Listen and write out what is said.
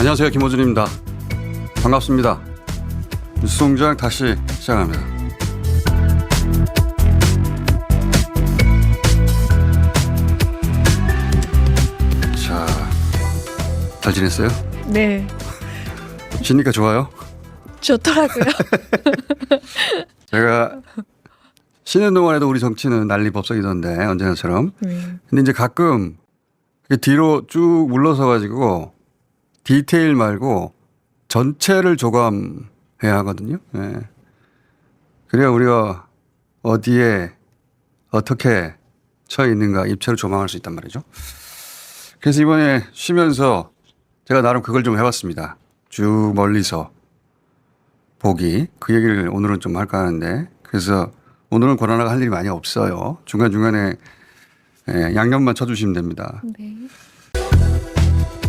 안녕하세요. 김호준입니다. 반갑습니다. 뉴스공장 다시 시작합니다. 자, 잘 지냈어요? 네, 쉬니까 좋아요? 좋더라고요. 제가 쉬는 동안에도 우리 정치는 난리 법석이던데 언제나처럼. 네. 근데 이제 가끔 뒤로 쭉 물러서 가지고 디테일 말고 전체를 조감해야 하거든요. 예. 그래야 우리가 어디에 어떻게 처해 있는가 입체를 조망할 수 있단 말이죠. 그래서 이번에 쉬면서 제가 나름 그걸 좀 해봤습니다. 쭉 멀리서 보기 그 얘기를 오늘은 좀 할까 하는데 그래서 오늘은 권하나가 할 일이 많이 없어요. 중간 중간에 예, 양념만 쳐주시면 됩니다. 네.